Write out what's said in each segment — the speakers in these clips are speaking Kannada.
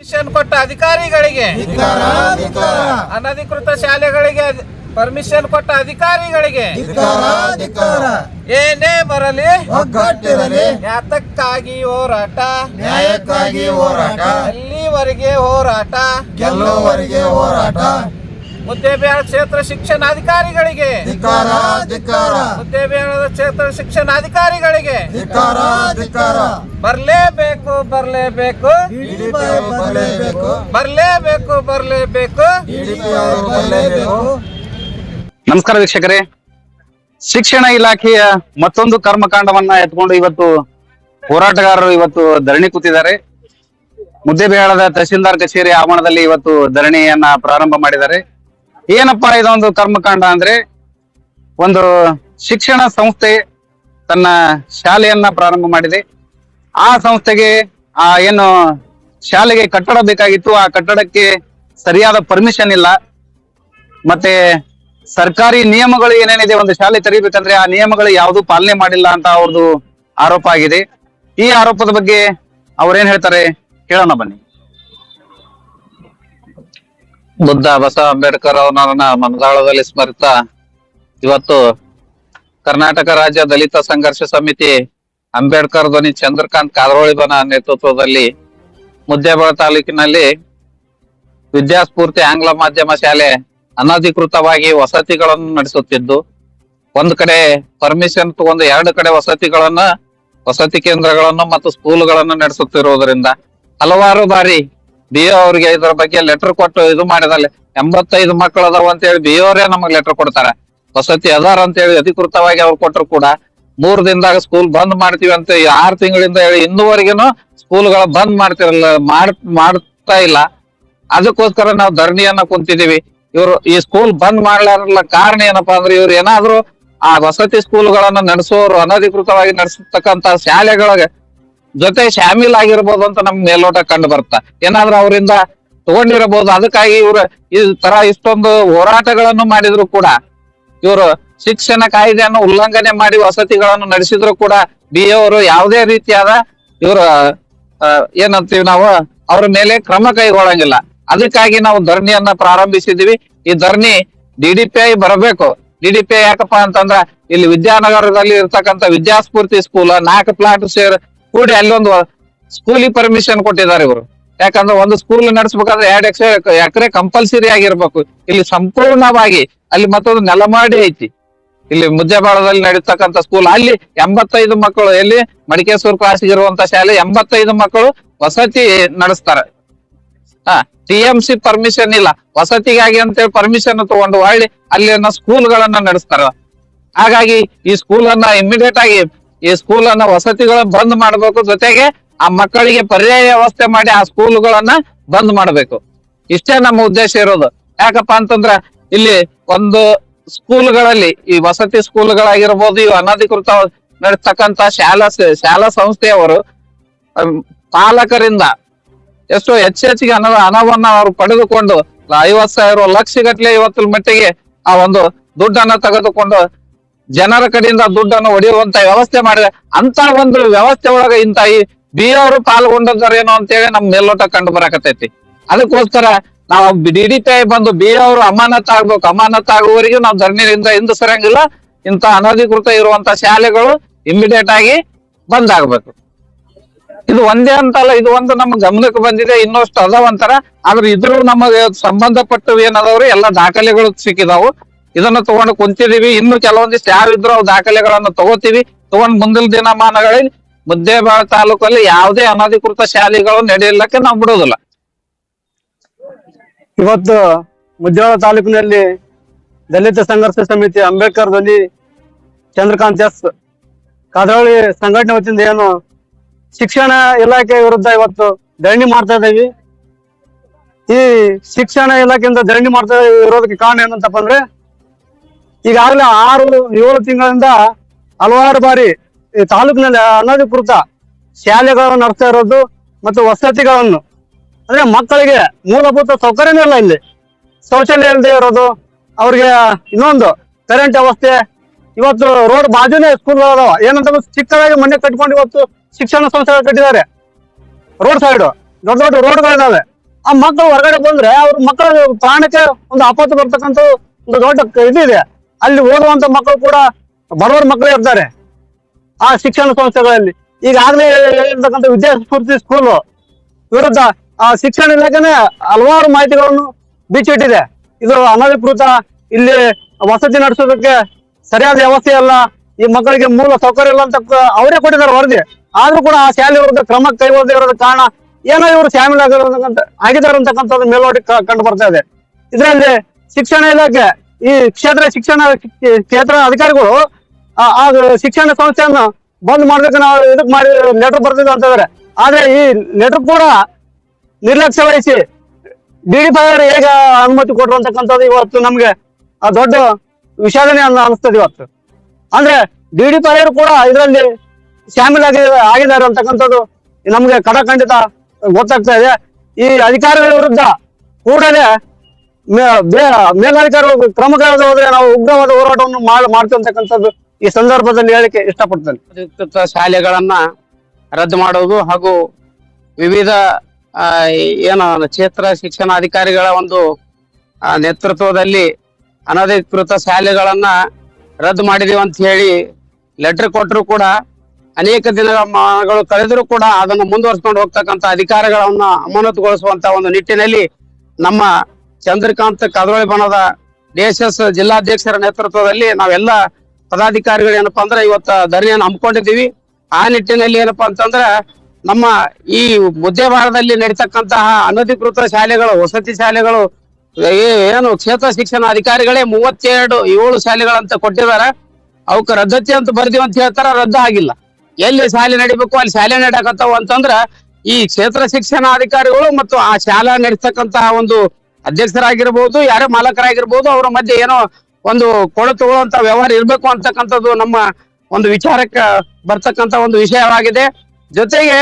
ಪರ್ಮಿಷನ್ ಕೊಟ್ಟ ಅಧಿಕಾರಿಗಳಿಗೆ. ಅನಧಿಕೃತ ಶಾಲೆಗಳಿಗೆ ಪರ್ಮಿಷನ್ ಕೊಟ್ಟ ಅಧಿಕಾರಿಗಳಿಗೆ. ಏನೇ ಬರಲಿ. ಒಗ್ಗಟ್ಟಿರಲಿ. ಯಾತಕ್ಕಾಗಿ ಹೋರಾಟ. ನ್ಯಾಯಕ್ಕಾಗಿ ಹೋರಾಟ. ಅಲ್ಲಿವರೆಗೆ ಹೋರಾಟ. ಗೆಲ್ಲುವವರೆಗೆ ಹೋರಾಟ. ಮುದ್ದೇಬೇಳ ಕ್ಷೇತ್ರ ಶಿಕ್ಷಣಾಧಿಕಾರಿಗಳಿಗೆ. ಧಿಕ್ಕಾರ ಧಿಕ್ಕಾರ ಮುದ್ದೇಬೇಳದ ಕ್ಷೇತ್ರ ಶಿಕ್ಷಣಾಧಿಕಾರಿಗಳಿಗೆ. ಧಿಕ್ಕಾರ ಧಿಕ್ಕಾರ ಬರ್ಲೇಬೇಕು ಬರ್ಲೇಬೇಕು. ಬರಲೇಬೇಕು. ಬರ್ಲೇಬೇಕು ನಮಸ್ಕಾರ ವೀಕ್ಷಕರೇ. ಶಿಕ್ಷಣ ಇಲಾಖೆಯ ಮತ್ತೊಂದು ಕರ್ಮಕಾಂಡವನ್ನ ಎತ್ಕೊಂಡು ಇವತ್ತು ಹೋರಾಟಗಾರರು ಇವತ್ತು ಧರಣಿ ಕೂತಿದ್ದಾರೆ. ಮುದ್ದೇಬೇಳದ ತಹಸೀಲ್ದಾರ್ ಕಚೇರಿ ಆವರಣದಲ್ಲಿ ಇವತ್ತು ಧರಣಿಯನ್ನ ಪ್ರಾರಂಭ ಮಾಡಿದ್ದಾರೆ. ಏನಪ್ಪಾ ಇದೊಂದು ಕರ್ಮಕಾಂಡ ಅಂದ್ರೆ ಒಂದು ಶಿಕ್ಷಣ ಸಂಸ್ಥೆ ತನ್ನ ಶಾಲೆಯನ್ನ ಪ್ರಾರಂಭ ಮಾಡಿದೆ. ಆ ಸಂಸ್ಥೆಗೆ, ಆ ಏನು ಶಾಲೆಗೆ ಕಟ್ಟಡ ಬೇಕಾಗಿತ್ತು, ಆ ಕಟ್ಟಡಕ್ಕೆ ಸರಿಯಾದ ಪರ್ಮಿಷನ್ ಇಲ್ಲ. ಮತ್ತೆ ಸರ್ಕಾರಿ ನಿಯಮಗಳು ಏನೇನಿದೆ ಒಂದು ಶಾಲೆ ತೆರೀಬೇಕಂದ್ರೆ ಆ ನಿಯಮಗಳು ಯಾವುದು ಪಾಲನೆ ಮಾಡಿಲ್ಲ ಅಂತ ಅವ್ರದ್ದು ಆರೋಪ ಆಗಿದೆ. ಈ ಆರೋಪದ ಬಗ್ಗೆ ಅವ್ರೇನ್ ಹೇಳ್ತಾರೆ? ಕೇಳೋಣ ಬನ್ನಿ. ಬುದ್ಧ ಬಸವ ಅಂಬೇಡ್ಕರ್ ಅವರನ್ನ ಮನದಾಳದಲ್ಲಿ ಸ್ಮರಿತ ಇವತ್ತು ಕರ್ನಾಟಕ ರಾಜ್ಯ ದಲಿತ ಸಂಘರ್ಷ ಸಮಿತಿ ಅಂಬೇಡ್ಕರ್ ಧ್ವನಿ ಚಂದ್ರಕಾಂತ್ ಕಾದ್ರೋಳಿಬನ ನೇತೃತ್ವದಲ್ಲಿ ಮುದ್ದೇಬಳ ತಾಲೂಕಿನಲ್ಲಿ ವಿದ್ಯಾಸ್ಫೂರ್ತಿ ಆಂಗ್ಲ ಮಾಧ್ಯಮ ಶಾಲೆ ಅನಧಿಕೃತವಾಗಿ ವಸತಿಗಳನ್ನು ನಡೆಸುತ್ತಿದ್ದು, ಒಂದ್ ಕಡೆ ಪರ್ಮಿಷನ್ ತಗೊಂಡು ಎರಡು ಕಡೆ ವಸತಿಗಳನ್ನ, ವಸತಿ ಕೇಂದ್ರಗಳನ್ನು ಮತ್ತು ಸ್ಕೂಲ್ಗಳನ್ನು ನಡೆಸುತ್ತಿರುವುದರಿಂದ ಹಲವಾರು ಬಾರಿ ಬಿ ಅವ್ರಿಗೆ ಇದ್ರ ಬಗ್ಗೆ ಲೆಟರ್ ಕೊಟ್ಟು ಇದು ಮಾಡಿದಲ್ಲಿ ಎಂಬತ್ತೈದು ಮಕ್ಕಳು ಅದಾವ ಅಂತ ಹೇಳಿ ಬಿ ಅವರೇ ನಮಗ್ ಲೆಟರ್ ಕೊಡ್ತಾರೆ. ವಸತಿ ಅದಾರ ಅಂತ ಹೇಳಿ ಅಧಿಕೃತವಾಗಿ ಅವ್ರು ಕೊಟ್ಟರು ಕೂಡ. ಮೂರ್ ದಿನದಾಗ ಸ್ಕೂಲ್ ಬಂದ್ ಮಾಡ್ತೀವಿ ಅಂತ ಆರ್ ತಿಂಗಳಿಂದ ಹೇಳಿ ಇನ್ನೂವರೆಗೇನು ಸ್ಕೂಲ್ಗಳ ಬಂದ್ ಮಾಡ್ತಿರಲ್ಲ, ಮಾಡ್, ಮಾಡ್ತಾ ಇಲ್ಲ. ಅದಕ್ಕೋಸ್ಕರ ನಾವು ಧರಣಿಯನ್ನ ಕುಂತಿದೀವಿ. ಇವರು ಈ ಸ್ಕೂಲ್ ಬಂದ್ ಮಾಡ್ಲಾರಲ್ಲ ಕಾರಣ ಏನಪ್ಪಾ ಅಂದ್ರೆ ಇವ್ರು ಏನಾದ್ರು ಆ ವಸತಿ ಸ್ಕೂಲ್ಗಳನ್ನ ನಡೆಸೋರು ಅನಧಿಕೃತವಾಗಿ ನಡೆಸತಕ್ಕಂತ ಶಾಲೆಗಳಿಗೆ ಜೊತೆ ಶಾಮೀಲ್ ಆಗಿರ್ಬೋದು ಅಂತ ನಮ್ ಮೇಲ್ನೋಟ ಕಂಡು ಬರ್ತಾ. ಏನಾದ್ರೂ ಅವರಿಂದ ತಗೊಂಡಿರಬಹುದು. ಅದಕ್ಕಾಗಿ ಇವ್ರು ಈ ತರ ಇಷ್ಟೊಂದು ಹೋರಾಟಗಳನ್ನು ಮಾಡಿದ್ರು ಕೂಡ. ಇವರು ಶಿಕ್ಷಣ ಕಾಯ್ದೆಯನ್ನು ಉಲ್ಲಂಘನೆ ಮಾಡಿ ವಸತಿಗಳನ್ನು ನಡೆಸಿದ್ರು ಕೂಡ ಬಿ ಅವರು ಯಾವುದೇ ರೀತಿಯಾದ ಇವ್ರ ಏನಂತೀವಿ ನಾವು, ಅವ್ರ ಮೇಲೆ ಕ್ರಮ ಕೈಗೊಳ್ಳಂಗಿಲ್ಲ. ಅದಕ್ಕಾಗಿ ನಾವು ಧರಣಿಯನ್ನ ಪ್ರಾರಂಭಿಸಿದೀವಿ. ಈ ಧರಣಿ ಐ ಬರಬೇಕು. ಡಿಡಿಪಿಐ ಯಾಕಪ್ಪ ಅಂತಂದ್ರ ಇಲ್ಲಿ ವಿದ್ಯಾನಗರದಲ್ಲಿ ಇರ್ತಕ್ಕಂಥ ವಿದ್ಯಾಸ್ಫೂರ್ತಿ ಸ್ಕೂಲ್, ನಾಲ್ಕು ಪ್ಲಾಟ್ ಸೇರ್ ಕೂಡಿ ಅಲ್ಲೊಂದು ಸ್ಕೂಲಿಗೆ ಪರ್ಮಿಷನ್ ಕೊಟ್ಟಿದ್ದಾರೆ ಇವರು. ಯಾಕಂದ್ರೆ ಒಂದು ಸ್ಕೂಲ್ ನಡೆಸಬೇಕಾದ್ರೆ ಎರಡ್ ಎಕರೆ ಎಕರೆ ಕಂಪಲ್ಸರಿ ಆಗಿರ್ಬೇಕು. ಇಲ್ಲಿ ಸಂಪೂರ್ಣವಾಗಿ ಅಲ್ಲಿ ಮತ್ತೊಂದು ನೆಲಮಾಡಿ ಐತಿ. ಇಲ್ಲಿ ಮುದ್ದೆಬಾಳದಲ್ಲಿ ನಡೀತಕ್ಕಂಥ ಸ್ಕೂಲ್ ಅಲ್ಲಿ ಎಂಬತ್ತೈದು ಮಕ್ಕಳು, ಎಲ್ಲಿ? ಮಡಿಕೇಶ್ವರ ಕ್ಲಾಸ್ ಇರುವಂತ ಶಾಲೆ ಎಂಬತ್ತೈದು ಮಕ್ಕಳು ವಸತಿ ನಡೆಸ್ತಾರೆ. ಹಾ ಟಿ ಎಂ ಸಿ ಪರ್ಮಿಷನ್ ಇಲ್ಲ. ವಸತಿಗಾಗಿ ಅಂತೇಳಿ ಪರ್ಮಿಷನ್ ತಗೊಂಡು ಹೊಳ್ಳಿ ಅಲ್ಲಿನ ಸ್ಕೂಲ್ಗಳನ್ನ ನಡೆಸ್ತಾರ. ಹಾಗಾಗಿ ಈ ಸ್ಕೂಲ್ ಅನ್ನ ಇಮಿಡಿಯೇಟ್ ಆಗಿ ಈ ಸ್ಕೂಲ್ ಅನ್ನ ವಸತಿಗಳನ್ನ ಬಂದ್ ಮಾಡಬೇಕು. ಜೊತೆಗೆ ಆ ಮಕ್ಕಳಿಗೆ ಪರ್ಯಾಯ ವ್ಯವಸ್ಥೆ ಮಾಡಿ ಆ ಸ್ಕೂಲ್ಗಳನ್ನ ಬಂದ್ ಮಾಡಬೇಕು. ಇಷ್ಟೇ ನಮ್ಮ ಉದ್ದೇಶ ಇರೋದು. ಯಾಕಪ್ಪ ಅಂತಂದ್ರ ಇಲ್ಲಿ ಒಂದು ಸ್ಕೂಲ್ಗಳಲ್ಲಿ, ಈ ವಸತಿ ಸ್ಕೂಲ್ಗಳಾಗಿರ್ಬೋದು ಇವು ಅನಧಿಕೃತ ನಡೀತಕ್ಕಂತ ಶಾಲಾ ಶಾಲಾ ಸಂಸ್ಥೆಯವರು ಪಾಲಕರಿಂದ ಎಷ್ಟೋ ಹೆಚ್ಚು ಹೆಚ್ಚಿಗೆ ಹಣ ಹಣವನ್ನ ಅವರು ಪಡೆದುಕೊಂಡು ಐವತ್ ಸಾವಿರ ಲಕ್ಷ ಗಟ್ಟಲೆ ಇವತ್ತಿನ ಮಟ್ಟಿಗೆ ಆ ಒಂದು ದುಡ್ಡನ್ನ ತೆಗೆದುಕೊಂಡು ಜನರ ಕಡೆಯಿಂದ ದುಡ್ಡನ್ನು ಹೊಡೆಯುವಂತ ವ್ಯವಸ್ಥೆ ಮಾಡಿದೆ ಅಂತ ಒಂದು ವ್ಯವಸ್ಥೆ ಒಳಗ ಇಂತ ಈ ಬಿ ಅವರು ಅಂತ ಅಂತೇಳಿ ನಮ್ ಮೇಲ್ನೋಟ ಕಂಡು ಬರಕತೈತಿ ಅದಕ್ಕೋಸ್ಕರ ನಾವು ಡಿಡಿ ಪಿ ಬಂದು ಬಿ ಅವರು ಅಮಾನತ್ ಆಗ್ಬೇಕು, ಅಮಾನತ್ ಆಗುವವರೆಗೂ ನಾವು ಧರಣಿಯಿಂದ ಹಿಂದೆ ಸರಂಗಿಲ್ಲ ಇಂತ ಅನಧಿಕೃತ ಇರುವಂತ ಶಾಲೆಗಳು ಇಮಿಡಿಯೇಟ್ ಆಗಿ ಬಂದ್ ಆಗ್ಬೇಕು ಇದು ಒಂದೇ ಅಂತಲ್ಲ, ಇದು ಒಂದು ನಮ್ಮ ಗಮನಕ್ಕೆ ಬಂದಿದೆ, ಇನ್ನಷ್ಟು ಅದಾವಂತಾರ. ಆದ್ರೆ ಇದ್ರು ನಮಗೆ ಸಂಬಂಧಪಟ್ಟವು ಏನದಾವ್ರಿ, ಎಲ್ಲ ದಾಖಲೆಗಳು ಸಿಕ್ಕಿದಾವು. ಇದನ್ನ ತಗೊಂಡು ಕುಂತಿದೀವಿ. ಇನ್ನು ಕೆಲವೊಂದಿಷ್ಟು ಯಾರು ಇದ್ರು ದಾಖಲೆಗಳನ್ನು ತಗೋತೀವಿ. ತಗೊಂಡ್ ಮುಂದಿನ ದಿನಮಾನಗಳಲ್ಲಿ ಮುದ್ದೇಬಾಳ ತಾಲೂಕಲ್ಲಿ ಯಾವುದೇ ಅನಧಿಕೃತ ಶಾಲೆಗಳು ನಡೆಯಲಿಕ್ಕೆ ನಾವು ಬಿಡೋದಿಲ್ಲ ಇವತ್ತು ಮುದ್ದೇಬಾಳ ತಾಲೂಕಿನಲ್ಲಿ ದಲಿತ ಸಂಘರ್ಷ ಸಮಿತಿ ಅಂಬೇಡ್ಕರ್ ಧ್ವನಿ ಚಂದ್ರಕಾಂತ್ ಎಸ್ ಕಾದ್ರವಳ್ಳಿ ಸಂಘಟನೆ ವತಿಯಿಂದ ಏನು ಶಿಕ್ಷಣ ಇಲಾಖೆ ವಿರುದ್ಧ ಇವತ್ತು ಧರಣಿ ಮಾಡ್ತಾ ಇದ್ದೀವಿ. ಈ ಶಿಕ್ಷಣ ಇಲಾಖೆಯಿಂದ ಧರಣಿ ಮಾಡ್ತಾ ಇರೋದಕ್ಕೆ ಕಾರಣ ಏನಂತಪ್ಪ ಅಂದ್ರೆ ಈಗಾಗಲೇ ಆರು, ಏಳು ತಿಂಗಳಿಂದ ಹಲವಾರು ಬಾರಿ ತಾಲೂಕಿನಲ್ಲಿ ಅನಧಿಕೃತ ಶಾಲೆಗಳನ್ನು ನಡೆಸ್ತಾ ಇರೋದು ಮತ್ತು ವಸತಿಗಳನ್ನು. ಅಂದ್ರೆ ಮಕ್ಕಳಿಗೆ ಮೂಲಭೂತ ಸೌಕರ್ಯನೇ ಇಲ್ಲ ಇಲ್ಲಿ. ಶೌಚಾಲಯ ಇಲ್ಲದೆ ಇರೋದು. ಅವ್ರಿಗೆ ಇನ್ನೊಂದು ಕರೆಂಟ್ ವ್ಯವಸ್ಥೆ. ಇವತ್ತು ರೋಡ್ ಬಾಜುನೇ ಸ್ಕೂಲ್ ಅದಾವ. ಏನಂತ ಚಿಕ್ಕದಾಗಿ ಮನೆ ಕಟ್ಕೊಂಡು ಇವತ್ತು ಶಿಕ್ಷಣ ಸಂಸ್ಥೆಗಳು ಕಟ್ಟಿದ್ದಾರೆ. ರೋಡ್ ಸೈಡ್ ದೊಡ್ಡ ದೊಡ್ಡ ರೋಡ್ಗಳಿದಾವೆ ಆ ಮಕ್ಕಳು ಹೊರಗಡೆ ಬಂದ್ರೆ ಅವ್ರ ಮಕ್ಕಳ ಪ್ರಾಣಕ್ಕೆ ಒಂದು ಆಪತ್ತು ಬರ್ತಕ್ಕಂಥ ಒಂದು ದೊಡ್ಡ ಕ- ಇದಿದೆ. ಅಲ್ಲಿ ಓದುವಂತ ಮಕ್ಕಳು ಕೂಡ ಬಡವರ ಮಕ್ಕಳೇ ಇರ್ತಾರೆ ಆ ಶಿಕ್ಷಣ ಸಂಸ್ಥೆಗಳಲ್ಲಿ. ಈಗಾಗಲೇ ಇರ್ತಕ್ಕಂಥ ವಿದ್ಯಾಸ್ಫೂರ್ತಿ ಸ್ಕೂಲು ವಿರುದ್ಧ ಆ ಶಿಕ್ಷಣ ಇಲಾಖೆನೆ ಹಲವಾರು ಮಾಹಿತಿಗಳನ್ನು ಬಿಚ್ಚಿಟ್ಟಿದೆ ಇದು ಅನಧಿಕೃತ ಇಲ್ಲಿ ವಸತಿ ನಡೆಸೋದಕ್ಕೆ ಸರಿಯಾದ ವ್ಯವಸ್ಥೆ ಇಲ್ಲ ಈ ಮಕ್ಕಳಿಗೆ ಮೂಲ ಸೌಕರ್ಯ ಇಲ್ಲ ಅಂತ ಅವರೇ ಕೊಟ್ಟಿದ್ದಾರೆ ವರದಿ. ಆದ್ರೂ ಕೂಡ ಆ ಶಾಲೆ ವಿರುದ್ಧ ಕ್ರಮ ಕೈಗೊಳ್ಳದೆ ಇರೋದ ಕಾರಣ ಏನೋ ಇವರು ಶಾಮೀಲ್ ಆಗಿರೋದಂತ ಆಗಿದ್ದಾರೆ ಅಂತಕ್ಕಂಥದ್ದು ಮೇಲ್ನೋಟಿ ಕಂಡು ಬರ್ತಾ ಇದೆ. ಇದರಲ್ಲಿ ಶಿಕ್ಷಣ ಇಲಾಖೆ ಈ ಕ್ಷೇತ್ರ ಶಿಕ್ಷಣ ಕ್ಷೇತ್ರ ಅಧಿಕಾರಿಗಳು, ಆ ಶಿಕ್ಷಣ ಸಂಸ್ಥೆಯನ್ನು ಬಂದ್ ಮಾಡ್ಬೇಕು ನಾವು ಇದಕ್ ಮಾಡಿ ಲೆಟರ್ ಬರ್ತಿದ್ವಿ ಹೇಳಿದ್ರೆ ಆದ್ರೆ ಈ ಲೆಟರ್ ಕೂಡ ನಿರ್ಲಕ್ಷ್ಯ ವಹಿಸಿ ಡಿ ಡಿ ಫೈರ್ ಹೇಗೆ ಅನುಮತಿ ಕೊಟ್ರು ಅಂತಕ್ಕಂಥದ್ದು ಇವತ್ತು ನಮ್ಗೆ ಆ ದೊಡ್ಡ ವಿಷಾದನೆ ಅನಿಸ್ತದೆ ಇವತ್ತು. ಅಂದ್ರೆ ಡಿಡಿ ಡಿ ಕೂಡ ಇದರಲ್ಲಿ ಶಾಮೀಲ್ ಆಗಿ ಆಗಿದ್ದಾರೆ ಅಂತಕ್ಕಂಥದ್ದು ನಮ್ಗೆ ಕಡಖಂಡಿತ ಗೊತ್ತಾಗ್ತಾ ಇದೆ. ಈ ಅಧಿಕಾರಿಗಳ ವಿರುದ್ಧ ಕೂಡಲೇ ಮೇಲಧಿಕಾರಿಗಳು ಕ್ರಮ ಹೋದ್ರೆ ನಾವು ಉಗ್ರವಾದ ಹೋರಾಟವನ್ನು ಮಾಡ್ತಕ್ಕಂಥದ್ದು ಈ ಸಂದರ್ಭದಲ್ಲಿ ಹೇಳಕ್ಕೆ ಇಷ್ಟಪಡ್ತೇನೆ. ಶಾಲೆಗಳನ್ನ ರದ್ದು ಮಾಡುವುದು ಹಾಗೂ ವಿವಿಧ ಏನು ಕ್ಷೇತ್ರ ಶಿಕ್ಷಣ ಅಧಿಕಾರಿಗಳ ಒಂದು ನೇತೃತ್ವದಲ್ಲಿ ಅನಧಿಕೃತ ಶಾಲೆಗಳನ್ನ ರದ್ದು ಮಾಡಿದೀವಿ ಅಂತ ಹೇಳಿ ಲೆಟರ್ ಕೊಟ್ಟರು ಕೂಡ ಅನೇಕ ದಿನಗಳು ಕಳೆದರೂ ಕೂಡ ಅದನ್ನು ಮುಂದುವರ್ಸ್ಕೊಂಡು ಹೋಗ್ತಕ್ಕಂಥ ಅಧಿಕಾರಿಗಳನ್ನ ಅಮಾನತುಗೊಳಿಸುವಂತ ಒಂದು ನಿಟ್ಟಿನಲ್ಲಿ ನಮ್ಮ ಚಂದ್ರಕಾಂತ್ ಕದೋಳಿ ಬಣದ ಡಿಎಸ್ಎಸ್ ಜಿಲ್ಲಾಧ್ಯಕ್ಷರ ನೇತೃತ್ವದಲ್ಲಿ ನಾವೆಲ್ಲ ಪದಾಧಿಕಾರಿಗಳು ಏನಪ್ಪಾ ಅಂದ್ರೆ ಇವತ್ತ ಧರಣಿಯನ್ನು ಹಮ್ಮಿಕೊಂಡಿದ್ದೀವಿ. ಆ ನಿಟ್ಟಿನಲ್ಲಿ ಏನಪ್ಪಾ ಅಂತಂದ್ರ ನಮ್ಮ ಈ ಮುದ್ದೆವಾರದಲ್ಲಿ ನಡೀತಕ್ಕಂತಹ ಅನಧಿಕೃತ ಶಾಲೆಗಳು, ವಸತಿ ಶಾಲೆಗಳು ಏನು ಕ್ಷೇತ್ರ ಶಿಕ್ಷಣ ಅಧಿಕಾರಿಗಳೇ ಮೂವತ್ತೆರಡು, ಏಳು ಶಾಲೆಗಳಂತ ಕೊಟ್ಟಿದ್ದಾರೆ. ಅವಕ್ಕೆ ರದ್ದತಿ ಅಂತ ಬರ್ದೀವಿ ಅಂತ ಹೇಳ್ತಾರ, ರದ್ದು ಆಗಿಲ್ಲ. ಎಲ್ಲಿ ಶಾಲೆ ನಡಿಬೇಕು, ಅಲ್ಲಿ ಶಾಲೆ ನಡಕತ್ತಾವ ಅಂತಂದ್ರ ಈ ಕ್ಷೇತ್ರ ಶಿಕ್ಷಣ ಅಧಿಕಾರಿಗಳು ಮತ್ತು ಆ ಶಾಲಾ ನಡೆಸ್ತಕ್ಕಂತಹ ಒಂದು ಅಧ್ಯಕ್ಷರಾಗಿರ್ಬೋದು, ಯಾರೇ ಮಾಲಕರಾಗಿರ್ಬೋದು, ಅವರ ಮಧ್ಯೆ ಏನೋ ಒಂದು ಕೊಳತುಗಳಂತ ವ್ಯವಹಾರ ಇರಬೇಕು ಅಂತಕ್ಕಂಥದ್ದು ನಮ್ಮ ಒಂದು ವಿಚಾರಕ್ಕೆ ಬರ್ತಕ್ಕಂತ ಒಂದು ವಿಷಯವಾಗಿದೆ. ಜೊತೆಗೆ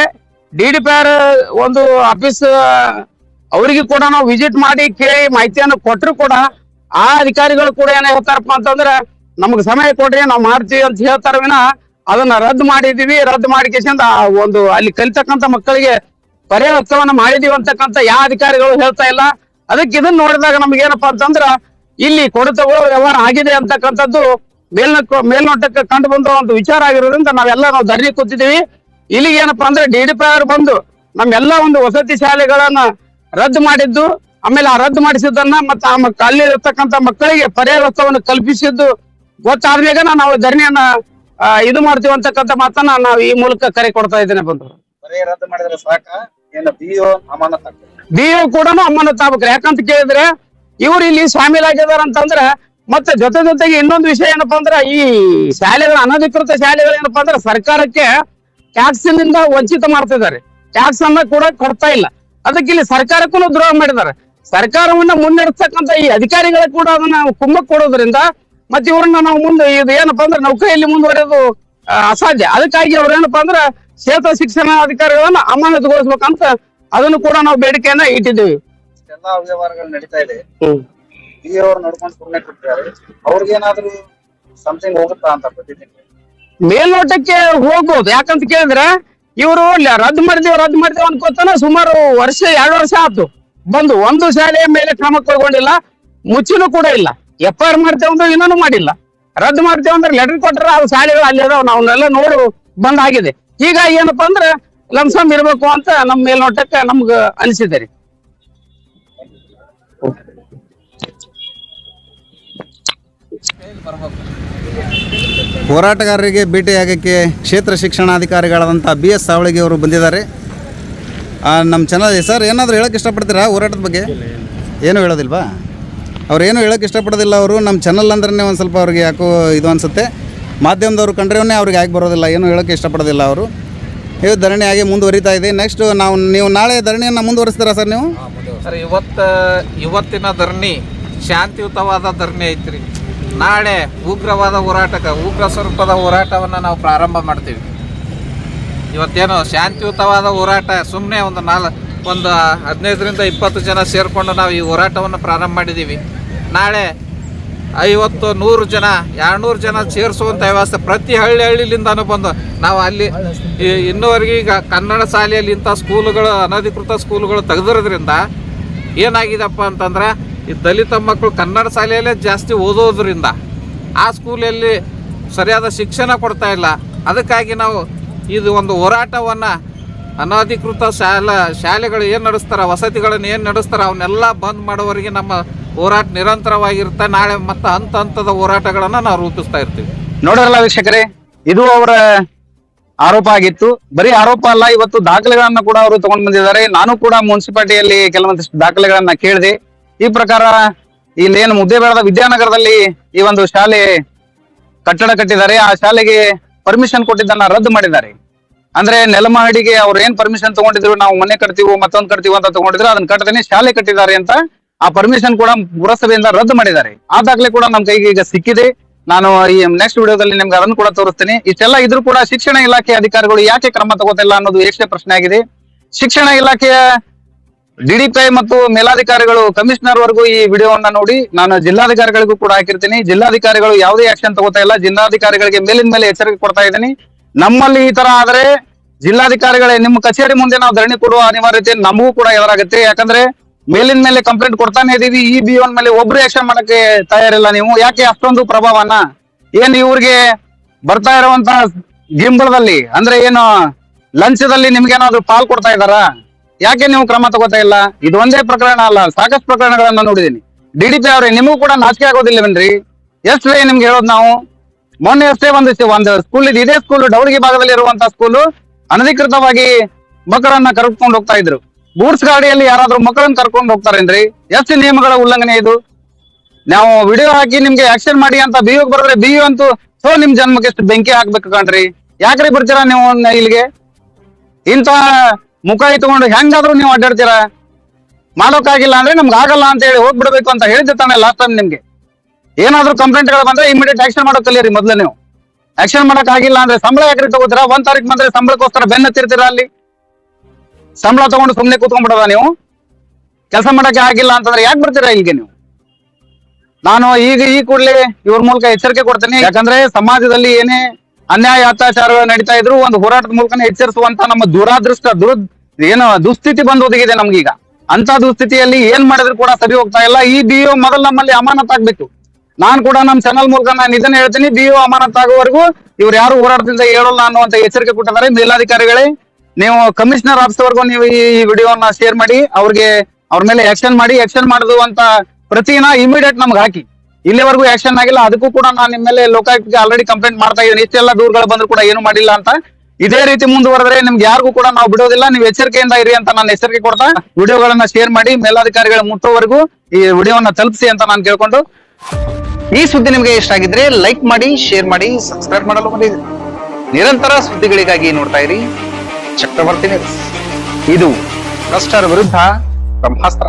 ಡಿ ಡಿ ಪಿ ಆರ್ ಒಂದು ಆಫೀಸ್ ಅವರಿಗೆ ಕೂಡ ನಾವು ವಿಸಿಟ್ ಮಾಡಿ ಕೇಳಿ ಮಾಹಿತಿಯನ್ನು ಕೊಟ್ಟರು ಕೂಡ ಆ ಅಧಿಕಾರಿಗಳು ಕೂಡ ಏನ್ ಹೇಳ್ತಾರಪ್ಪ ಅಂತಂದ್ರೆ, ನಮ್ಗೆ ಸಮಯ ಕೊಡ್ರಿ, ನಾವು ಮಾಡ್ತೀವಿ ಅಂತ ಹೇಳ್ತಾರ ವಿನ ಅದನ್ನ ರದ್ದು ಮಾಡಿದೀವಿ. ರದ್ದು ಆ ಒಂದು ಅಲ್ಲಿ ಕಲಿತಕ್ಕಂಥ ಮಕ್ಕಳಿಗೆ ಪರ್ಯಾವರ್ತವನ್ನ ಮಾಡಿದೀವಿ ಅಂತಕ್ಕಂಥ ಯಾವ ಅಧಿಕಾರಿಗಳು ಹೇಳ್ತಾ ಇಲ್ಲ. ಅದಕ್ಕೆ ಇದನ್ನ ನೋಡಿದಾಗ ನಮ್ಗೆ ಏನಪ್ಪಾ ಅಂತಂದ್ರ, ಇಲ್ಲಿ ಕೊಡುತಗಳು ವ್ಯವಹಾರ ಆಗಿದೆ ಅಂತಕ್ಕಂಥದ್ದು ಮೇಲ್ನ ಮೇಲ್ನೋಟಕ್ಕೆ ಕಂಡು ಬಂದ ಒಂದು ವಿಚಾರ ಆಗಿರೋದ್ರಿಂದ ನಾವೆಲ್ಲ ನಾವು ಧರಣಿ ಕೂತಿದ್ದೀವಿ. ಇಲ್ಲಿಗೆ ಏನಪ್ಪಾ ಅಂದ್ರೆ ಡಿ ಡಿ ಪಿ ಅವರು ಬಂದು ನಮ್ಮೆಲ್ಲ ಒಂದು ವಸತಿ ಶಾಲೆಗಳನ್ನ ರದ್ದು ಮಾಡಿದ್ದು, ಆಮೇಲೆ ಆ ರದ್ದು ಮಾಡಿಸಿದ್ದನ್ನ ಮತ್ತೆ ಆ ಅಲ್ಲಿ ಇರ್ತಕ್ಕಂಥ ಮಕ್ಕಳಿಗೆ ಪರ್ಯಾವರ್ತವನ್ನು ಕಲ್ಪಿಸಿದ್ದು ಗೊತ್ತಾದ್ಮೇಗ ನಾವು ಧರಣಿಯನ್ನ ಇದು ಮಾಡ್ತೀವಿ ಅಂತಕ್ಕಂಥ ಮಾತನ್ನ ನಾವು ಈ ಮೂಲಕ ಕರೆ ಕೊಡ್ತಾ ಇದ್ದೇನೆ ಬಂದು ಬರೀ ರದ್ದು ಮಾಡಿದ್ರೆ ಸಾಕ, ಏನು ಬಿಒ ಕೂಡ ಅಮ್ಮನ ತಾಬಕ್ರಿ ಯಾಕಂತ ಕೇಳಿದ್ರೆ ಇವ್ರು ಇಲ್ಲಿ ಶಾಮೀಲ್ ಆಗಿದಾರ ಅಂತಂದ್ರೆ ಮತ್ತೆ ಜೊತೆ ಜೊತೆಗೆ ಇನ್ನೊಂದು ವಿಷಯ ಏನಪ್ಪಾ ಅಂದ್ರೆ ಈ ಶಾಲೆಗಳ ಅನಧಿಕೃತ ಶಾಲೆಗಳು ಏನಪ್ಪಾ ಅಂದ್ರೆ ಸರ್ಕಾರಕ್ಕೆ ಟ್ಯಾಕ್ಸ್ನಿಂದ ವಂಚಿತ ಮಾಡ್ತಿದ್ದಾರೆ. ಟ್ಯಾಕ್ಸ್ ಅನ್ನ ಕೂಡ ಕೊಡ್ತಾ ಇಲ್ಲ. ಅದಕ್ಕೆ ಇಲ್ಲಿ ಸರ್ಕಾರಕ್ಕೂ ದ್ರೋಹ ಮಾಡಿದ್ದಾರೆ. ಸರ್ಕಾರವನ್ನ ಮುನ್ನಡೆಸ್ತಕ್ಕಂತ ಈ ಅಧಿಕಾರಿಗಳ ಕೂಡ ಅದನ್ನ ಕುಮ್ಮಕ್ ಕೊಡೋದ್ರಿಂದ ಮತ್ತೆ ಇವ್ರನ್ನ ನಾವು ಮುಂದೆ ಇದು ಏನಪ್ಪಾ ಅಂದ್ರೆ ನೌಕರಿಯಲ್ಲಿ ಮುಂದುವರೆಯೋದು ಅಸಾಧ್ಯ. ಅದಕ್ಕಾಗಿ ಅವ್ರೇನಪ್ಪಾ ಅಂದ್ರೆ ಕ್ಷೇತ್ರ ಶಿಕ್ಷಣ ಅಧಿಕಾರಿಗಳನ್ನ ಅಮಾನತುಗೊಳಿಸ್ಬೇಕಂತ ಅದನ್ನು ಕೂಡ ನಾವು ಬೇಡಿಕೆಯನ್ನ ಇಟ್ಟಿದ್ದೀವಿ. ಎಲ್ಲಾ ವ್ಯವಹಾರಗಳು ನಡೀತಾ ಇದೆ. ಬಿಒ ಅವ್ರು ನೋಡ್ಕೊಂಡು ಸುಮ್ಮನೆ ಕೊಟ್ಟಿದ್ದಾರೆ ಅವ್ರಿಗೇನಾದ್ರೂ ಸಮಥಿಂಗ್ ಹೋಗುತ್ತಾ ಅಂತ ಪ್ರತಿದಿನ ಮೇಲ್ನೋಟಕ್ಕೆ ಹೋಗ್ಬೋದು. ಯಾಕಂತ ಕೇಳಿದ್ರೆ ಇವರು ರದ್ದು ಮಾಡಿದೇವ್ ರದ್ದು ಮಾಡಿದೇವ್ ಅನ್ಕೋತಾನ ಸುಮಾರು ವರ್ಷ ಎರಡು ವರ್ಷ ಆಯ್ತು. ಬಂದು ಒಂದು ಶಾಲೆಯ ಮೇಲೆ ಕ್ರಮ ಕೈಗೊಂಡಿಲ್ಲ. ಮುಚ್ಚಿನೂ ಕೂಡ ಇಲ್ಲ. ಎಫ್ ಐ ಆರ್ ಮಾಡ್ತೇವೆ ಅಂದ್ರೆ ಇನ್ನೂ ಮಾಡಿಲ್ಲ. ರದ್ದು ಮಾಡ್ತೇವೆ ಅಂದ್ರೆ ಲೆಟರ್ ಕೊಟ್ಟರೆ ಅದು ಶಾಲೆಗಳು ಅಲ್ಲಿ ಅದಾವ. ನಾವನ್ನೆಲ್ಲ ನೋಡು ಬಂದ್ ಆಗಿದೆ ಈಗ ಏನಪ್ಪಾ ಅಂದ್ರೆ ಲಂಸಮ್ ಇರಬೇಕು ಅಂತ ನಮ್ಮ ಮೇಲ್ನೋಟಕ್ಕೆ ನಮ್ಗ ಅನಿಸಿದೆ ರೀ. ಹೋರಾಟಗಾರರಿಗೆ ಭೇಟಿಯಾಗಕ್ಕೆ ಕ್ಷೇತ್ರ ಶಿಕ್ಷಣಾಧಿಕಾರಿಗಳಾದಂಥ ಬಿ ಎಸ್ ಸಾವಳಿಗೆ ಅವರು ಬಂದಿದ್ದಾರೆ. ನಮ್ಮ ಚಾನಲ್ ಸರ್ ಏನಾದರೂ ಹೇಳೋಕ್ಕೆ ಇಷ್ಟಪಡ್ತೀರಾ ಹೋರಾಟದ ಬಗ್ಗೆ? ಏನು ಹೇಳೋದಿಲ್ವಾ? ಅವ್ರು ಏನು ಹೇಳೋಕ್ಕೆ ಇಷ್ಟಪಡೋದಿಲ್ಲ ಅವರು. ನಮ್ಮ ಚಾನಲ್ ಅಂದ್ರೆ ಒಂದು ಸ್ವಲ್ಪ ಅವ್ರಿಗೆ ಯಾಕೋ ಇದು ಅನಿಸುತ್ತೆ. ಮಾಧ್ಯಮದವರು ಕಂಡ್ರೆ ಅವ್ರಿಗೆ ಯಾಕೆ ಬರೋದಿಲ್ಲ. ಏನು ಹೇಳೋಕ್ಕೆ ಇಷ್ಟಪಡೋದಿಲ್ಲ ಅವರು. ಇದು ಧರಣಿ ಆಗಿ ಮುಂದುವರಿತಾ ಇದೆ. ನೆಕ್ಸ್ಟ್ ನಾವು, ನೀವು ನಾಳೆ ಧರಣಿಯನ್ನು ಮುಂದುವರಿಸ್ತೀರಾ ಸರ್ ನೀವು? ಸರ್, ಇವತ್ತು, ಇವತ್ತಿನ ಧರಣಿ ಶಾಂತಿಯುತವಾದ ಧರಣಿ ಐತ್ರಿ. ನಾಳೆ ಉಗ್ರವಾದ ಹೋರಾಟಕ್ಕೆ ಉಗ್ರ ಸ್ವರೂಪದ ಹೋರಾಟವನ್ನು ನಾವು ಪ್ರಾರಂಭ ಮಾಡ್ತೀವಿ. ಇವತ್ತೇನು ಶಾಂತಿಯುತವಾದ ಹೋರಾಟ ಸುಮ್ಮನೆ ಒಂದು ನಾಲ್, ಒಂದು ಹದಿನೈದರಿಂದ ಇಪ್ಪತ್ತು ಜನ ಸೇರಿಕೊಂಡು ನಾವು ಈ ಹೋರಾಟವನ್ನು ಪ್ರಾರಂಭ ಮಾಡಿದ್ದೀವಿ ನಾಳೆ ಐವತ್ತು, ನೂರು ಜನ, ಎರಡುನೂರು ಜನ ಸೇರಿಸುವಂಥ ವ್ಯವಸ್ಥೆ ಪ್ರತಿ ಹಳ್ಳಿ ಹಳ್ಳಿಲಿಂದನೂ ಬಂದು ನಾವು ಅಲ್ಲಿ ಇನ್ನೂವರೆಗೆ ಈಗ ಕನ್ನಡ ಶಾಲೆಯಲ್ಲಿ ಇಂಥ ಸ್ಕೂಲುಗಳು, ಅನಧಿಕೃತ ಸ್ಕೂಲುಗಳು ತೆಗೆದಿರೋದ್ರಿಂದ ಏನಾಗಿದೆಪ್ಪ ಅಂತಂದ್ರೆ ಈ ದಲಿತ ಮಕ್ಕಳು ಕನ್ನಡ ಶಾಲೆಯಲ್ಲೇ ಜಾಸ್ತಿ ಓದೋದ್ರಿಂದ ಆ ಸ್ಕೂಲಲ್ಲಿ ಸರಿಯಾದ ಶಿಕ್ಷಣ ಕೊಡ್ತಾ ಇಲ್ಲ. ಅದಕ್ಕಾಗಿ ನಾವು ಇದು ಒಂದು ಹೋರಾಟವನ್ನು ಅನಧಿಕೃತ ಶಾಲಾ, ಶಾಲೆಗಳು ಏನು ನಡೆಸ್ತಾರೆ, ವಸತಿಗಳನ್ನು ಏನು ನಡೆಸ್ತಾರೆ, ಅವನ್ನೆಲ್ಲ ಬಂದ್ ಮಾಡೋವರೆಗೆ ನಮ್ಮ ಹೋರಾಟ ನಿರಂತರವಾಗಿರುತ್ತೆ. ನಾಳೆ ಮತ್ತೆ ಹಂತ ಹಂತದ ಹೋರಾಟಗಳನ್ನ ನಾವು ರೂಪಿಸ್ತಾ ಇರ್ತೀವಿ. ನೋಡಿರಲ್ಲ ವೀಕ್ಷಕರೇ, ಇದು ಅವರ ಆರೋಪ ಆಗಿತ್ತು. ಬರೀ ಆರೋಪ ಅಲ್ಲ, ಇವತ್ತು ದಾಖಲೆಗಳನ್ನ ಕೂಡ ಅವರು ತಗೊಂಡ್ ಬಂದಿದ್ದಾರೆ. ನಾನು ಕೂಡ ಮುನ್ಸಿಪಾಲಿಟಿಯಲ್ಲಿ ಕೆಲವೊಂದಿಷ್ಟು ದಾಖಲೆಗಳನ್ನ ಕೇಳಿದೆ. ಈ ಪ್ರಕಾರ ಇಲ್ಲಿ ಏನು ಮುದ್ದೇಬೇಡದ ವಿದ್ಯಾನಗರದಲ್ಲಿ ಈ ಒಂದು ಶಾಲೆ ಕಟ್ಟಡ ಕಟ್ಟಿದ್ದಾರೆ. ಆ ಶಾಲೆಗೆ ಪರ್ಮಿಷನ್ ಕೊಟ್ಟಿದ್ದನ್ನ ರದ್ದು ಮಾಡಿದ್ದಾರೆ. ಅಂದ್ರೆ ನೆಲಮಹಡಿಗೆ ಅವ್ರು ಏನ್ ಪರ್ಮಿಷನ್ ತಗೊಂಡಿದ್ರು, ನಾವು ಮನೆ ಕಟ್ತೀವೋ ಮತ್ತೊಂದು ಕಟ್ತೀವೋ ಅಂತ ತಗೊಂಡಿದ್ರು, ಅದನ್ನ ಕಟ್ಟದೇನೆ ಶಾಲೆ ಕಟ್ಟಿದ್ದಾರೆ ಅಂತ ಆ ಪರ್ಮಿಷನ್ ಕೂಡ ಪುರಸಭೆಯಿಂದ ರದ್ದು ಮಾಡಿದ್ದಾರೆ. ಆ ದಾಖಲೆ ಕೂಡ ನಮ್ ಕೈಗೆ ಈಗ ಸಿಕ್ಕಿದೆ. ನಾನು ಈ ನೆಕ್ಸ್ಟ್ ವಿಡಿಯೋದಲ್ಲಿ ನಿಮ್ಗೆ ಅದನ್ನು ಕೂಡ ತೋರಿಸ್ತೀನಿ. ಇಷ್ಟೆಲ್ಲ ಇದ್ರೂ ಕೂಡ ಶಿಕ್ಷಣ ಇಲಾಖೆ ಅಧಿಕಾರಿಗಳು ಯಾಕೆ ಕ್ರಮ ತಗೋತಿಲ್ಲ ಅನ್ನೋದು ಯಕ್ಷ ಪ್ರಶ್ನೆ ಆಗಿದೆ. ಶಿಕ್ಷಣ ಇಲಾಖೆಯ ಡಿಡಿಪಿಐ ಮತ್ತು ಮೇಲಾಧಿಕಾರಿಗಳು ಕಮಿಷನರ್ ವರೆಗೂ ಈ ವಿಡಿಯೋವನ್ನ ನೋಡಿ. ನಾನು ಜಿಲ್ಲಾಧಿಕಾರಿಗಳಿಗೂ ಕೂಡ ಹಾಕಿರ್ತೀನಿ. ಜಿಲ್ಲಾಧಿಕಾರಿಗಳು ಯಾವುದೇ ಆಕ್ಷನ್ ತಗೋತಾ ಇಲ್ಲ. ಜಿಲ್ಲಾಧಿಕಾರಿಗಳಿಗೆ ಮೇಲಿನ ಮೇಲೆ ಎಚ್ಚರಿಕೆ ಕೊಡ್ತಾ ಇದ್ದೀನಿ. ನಮ್ಮಲ್ಲಿ ಈ ತರ ಆದ್ರೆ ಜಿಲ್ಲಾಧಿಕಾರಿಗಳೇ, ನಿಮ್ಮ ಕಚೇರಿ ಮುಂದೆ ನಾವು ಧರಣಿ ಕೊಡುವ ಅನಿವಾರ್ಯತೆ ನಮಗೂ ಕೂಡ ಎದುರಾಗುತ್ತೆ. ಯಾಕಂದ್ರೆ ಮೇಲಿನ ಮೇಲೆ ಕಂಪ್ಲೇಂಟ್ ಕೊಡ್ತಾನೆ ಇದೀವಿ, ಈ ಬಿ ಒನ್ ಮೇಲೆ ಒಬ್ರು ಆಕ್ಷನ್ ಮಾಡಕ್ಕೆ ತಯಾರಿಲ್ಲ ನೀವು. ಯಾಕೆ ಅಷ್ಟೊಂದು ಪ್ರಭಾವನ? ಏನ್ ಇವ್ರಿಗೆ ಬರ್ತಾ ಇರುವಂತ ಗಿಂಬಳದಲ್ಲಿ, ಅಂದ್ರೆ ಏನು ಲಂಚದಲ್ಲಿ ನಿಮ್ಗೇನಾದ್ರೂ ಪಾಲ್ ಕೊಡ್ತಾ ಇದಾರ ಯಾಕೆ ನೀವು ಕ್ರಮ ತಗೋತಾ ಇಲ್ಲ? ಇದು ಒಂದೇ ಪ್ರಕರಣ ಅಲ್ಲ, ಸಾಕಷ್ಟು ಪ್ರಕರಣಗಳನ್ನ ನೋಡಿದೀನಿ ಡಿಡಿಪಿ ಅವ್ರೆ, ನಿಮಗೂ ಕೂಡ ನಾಚಿಕೆ ಆಗೋದಿಲ್ಲವೇನ್ರಿ ಎಷ್ಟು ರೇ ನಿಮ್ಗೆ ಹೇಳೋದು ನಾವು? ಮೊನ್ನೆ ಅಷ್ಟೇ ಒಂದು ಒಂದು ಸ್ಕೂಲ್ ಇದೆ ಸ್ಕೂಲ್ ಡೌರ್ಗಿ ಭಾಗದಲ್ಲಿ ಇರುವಂತ ಸ್ಕೂಲು ಅನಧಿಕೃತವಾಗಿ ಮಕ್ಕಳನ್ನ ಕರ್ಕೊಂಡು ಹೋಗ್ತಾ ಇದ್ರು. ಗೂಡ್ಸ್ ಗಾಡಿಯಲ್ಲಿ ಯಾರಾದ್ರೂ ಮಕ್ಕಳನ್ನ ಕರ್ಕೊಂಡು ಹೋಗ್ತಾರೇನ್ರಿ? ಎಷ್ಟು ನಿಯಮಗಳ ಉಲ್ಲಂಘನೆ ಇದು? ನಾವು ವಿಡಿಯೋ ಹಾಕಿ ನಿಮ್ಗೆ ಆಕ್ಷನ್ ಮಾಡಿ ಅಂತ ಬಿಯೋಗ್ ಬರೆದ್ರೆ ಬಿಯು ಅಂತೂ ಸೊ ನಿಮ್ ಜನ್ಮಕ್ಕೆ ಎಷ್ಟು ಬೆಂಕಿ ಹಾಕ್ಬೇಕು ಕಣ್ರಿ. ಯಾಕ್ರಿ ಬರ್ತೀರಾ ನೀವು ಇಲ್ಲಿಗೆ? ಇಂತ ಮುಖ ಇಟ್ಕೊಂಡು ಹೆಂಗಾದ್ರೂ ನೀವು ಅಡ್ಡಾಡ್ತೀರಾ? ಮಾಡೋಕ್ಕಾಗಿಲ್ಲ ಅಂದ್ರೆ ನಮ್ಗೆ ಆಗಲ್ಲ ಅಂತ ಹೇಳಿ ಹೋಗ್ಬಿಡ್ಬೇಕು ಅಂತ ಹೇಳಿದ್ದೆ ತಾನೆ ಲಾಸ್ಟ್ ಟೈಮ್ ನಿಮ್ಗೆ. ಏನಾದ್ರೂ ಕಂಪ್ಲೇಂಟ್ಗಳು ಬಂದ್ರೆ ಇಮಿಡಿಯೇಟ್ ಆಕ್ಷನ್ ಮಾಡೋ ಕಲಿಯರಿ ಮೊದ್ಲು ನೀವು. ಆಕ್ಷನ್ ಮಾಡಕ್ ಆಗಿಲ್ಲ ಅಂದ್ರೆ ಸಂಬಳ ಯಾಕ್ರಿ ತಗೋತೀರಾ? ಒಂದ್ ತಾರೀಕು ಬಂದ್ರೆ ಸಂಬಳಕ್ಕೋಸ್ಕರ ಬೆನ್ನ ಅಲ್ಲಿ? ಸಂಬಳ ತಗೊಂಡು ಸುಮ್ನೆ ಕೂತ್ಕೊಂಡ್ಬಿಡೋದ ನೀವು? ಕೆಲಸ ಮಾಡಕ್ಕೆ ಆಗಿಲ್ಲ ಅಂತಂದ್ರೆ ಯಾಕೆ ಬರ್ತೀರಾ ಇಲ್ಲಿಗೆ ನೀವು? ನಾನು ಈಗ ಈ ಕೂಡಲೇ ಇವ್ರ ಮೂಲಕ ಎಚ್ಚರಿಕೆ ಕೊಡ್ತೇನೆ. ಯಾಕಂದ್ರೆ ಸಮಾಜದಲ್ಲಿ ಏನೇ ಅನ್ಯಾಯ, ಅತ್ಯಾಚಾರ ನಡೀತಾ ಇದ್ರು ಒಂದು ಹೋರಾಟದ ಮೂಲಕನೇ ಎಚ್ಚರಿಸುವಂತ ನಮ್ಮ ದುರಾದೃಷ್ಟ, ದುರ್ ಏನೋ ದುಸ್ಥಿತಿ ಬಂದು ಒದಗಿದೆ ನಮ್ಗೀಗ. ಅಂತ ದುಸ್ಥಿತಿಯಲ್ಲಿ ಏನ್ ಮಾಡಿದ್ರು ಕೂಡ ಸರಿ ಹೋಗ್ತಾ ಇಲ್ಲ. ಈ ಬಿಒ ಮೊದಲು ನಮ್ಮಲ್ಲಿ ಅಮಾನತ್ ಆಗ್ಬೇಕು ನಾನ್ ಕೂಡ ನಮ್ಮ ಚಾನಲ್ ಮೂಲಕ ನಾನು ಇದನ್ನ ಹೇಳ್ತೀನಿ. ಬಿಒ ಅಮಾನತ್ ಆಗುವವರೆಗೂ ಇವ್ರು ಯಾರು ಹೋರಾಟದಿಂದ ಹೇಳಲ್ಲ ಅನ್ನುವಂತ ಎಚ್ಚರಿಕೆ ಕೊಟ್ಟಿದ್ದಾರೆ. ಮೇಲಾಧಿಕಾರಿಗಳೇ ನೀವು ಕಮಿಷನರ್ ಆಫೀಸ್ ವರೆಗೂ ನೀವು ಈ ವಿಡಿಯೋನ ಶೇರ್ ಮಾಡಿ, ಅವ್ರಿಗೆ ಅವ್ರ ಮೇಲೆ ಆಕ್ಷನ್ ಮಾಡಿ ಆಕ್ಷನ್ ಮಾಡುದು ಅಂತ ಪ್ರತಿನ ಇಮಿಡಿಯೇಟ್ ನಮ್ಗೆ ಹಾಕಿ. ಇಲ್ಲಿವರೆಗೂ ಆಕ್ಷನ್ ಆಗಿಲ್ಲ, ಅದಕ್ಕೂ ಕೂಡ ನಾನು ನಿಮ್ಮ ಮೇಲೆ ಲೋಕಾಯುಕ್ತಗೆ ಆಲ್ರೆಡಿ ಕಂಪ್ಲೇಂಟ್ ಮಾಡ್ತಾ ಇದ್ದೀನಿ. ಇಷ್ಟೆಲ್ಲ ದೂರುಗಳು ಬಂದ್ರು ಕೂಡ ಏನು ಮಾಡಿಲ್ಲ ಅಂತ. ಇದೇ ರೀತಿ ಮುಂದುವರೆದ್ರೆ ನಿಮ್ಗೆ ಯಾರಿಗೂ ಕೂಡ ನಾವು ಬಿಡೋದಿಲ್ಲ. ನೀವು ಎಚ್ಚರಿಕೆಯಿಂದ ಇರಿ ಅಂತ ನಾನು ಎಚ್ಚರಿಕೆ ಕೊಡ್ತಾ ವಿಡಿಯೋಗಳನ್ನ ಶೇರ್ ಮಾಡಿ, ಮೇಲಾಧಿಕಾರಿಗಳ ಮುಟ್ಟೋವರೆಗೂ ಈ ವಿಡಿಯೋವನ್ನ ತಲುಪಿಸಿ ಅಂತ ನಾನು ಕೇಳ್ಕೊಂಡು. ಈ ಸುದ್ದಿ ನಿಮಗೆ ಇಷ್ಟ ಆಗಿದ್ರೆ ಲೈಕ್ ಮಾಡಿ ಶೇರ್ ಮಾಡಿ ಸಬ್ಸ್ಕ್ರೈಬ್ ಮಾಡಲು ನಿರಂತರ ಸುದ್ದಿಗಳಿಗಾಗಿ ನೋಡ್ತಾ ಇರಿ. ಚಕ್ರವರ್ತಿ ನ್ಯೂಸ್ ಇದು ಭ್ರಷ್ಟರ ವಿರುದ್ಧ ಬ್ರಹ್ಮಾಸ್ತ್ರ